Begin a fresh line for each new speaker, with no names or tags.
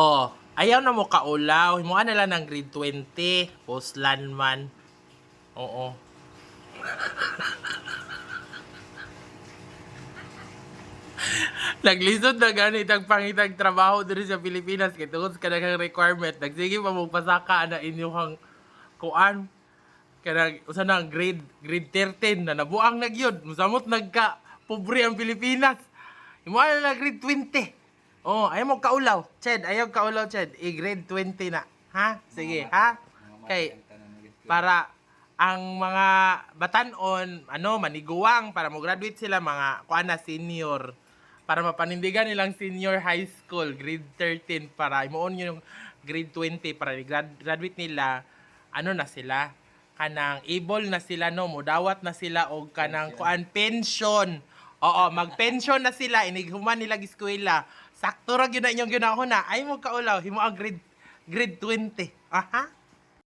Oh, ayaw na mo kaulaw. Himuan na lang ng grade 20. Postlan man. Oo. Naglisod na ganit ang pangitang trabaho dito sa Pilipinas kay tungod sa kanang requirement. Nagsige pa mong pasaka na inyong kuan kanang usa na grade grade 13 na nabuang nagyod musamot nagka pobre ang Pilipinas imo na grade 20 oh ayaw mo kaulaw ched. Ayaw kaulaw ched. I grade 20 na. Ha? Sige ha? kay para ang mga batanon ano maniguwang para mo graduate sila mga kuan na senior. Para mapanindigan nilang senior high school grade 13 para imuon yung grade 20 para graduate nila ano na sila? Kanang able na sila no? Mudawat na sila og kanang kuan pension oo mag-pension na sila inighuman nila eskwela. Sakto ra gyud na inyong ginahuna. Ay mo kaulaw himo ang grade grade 20 aha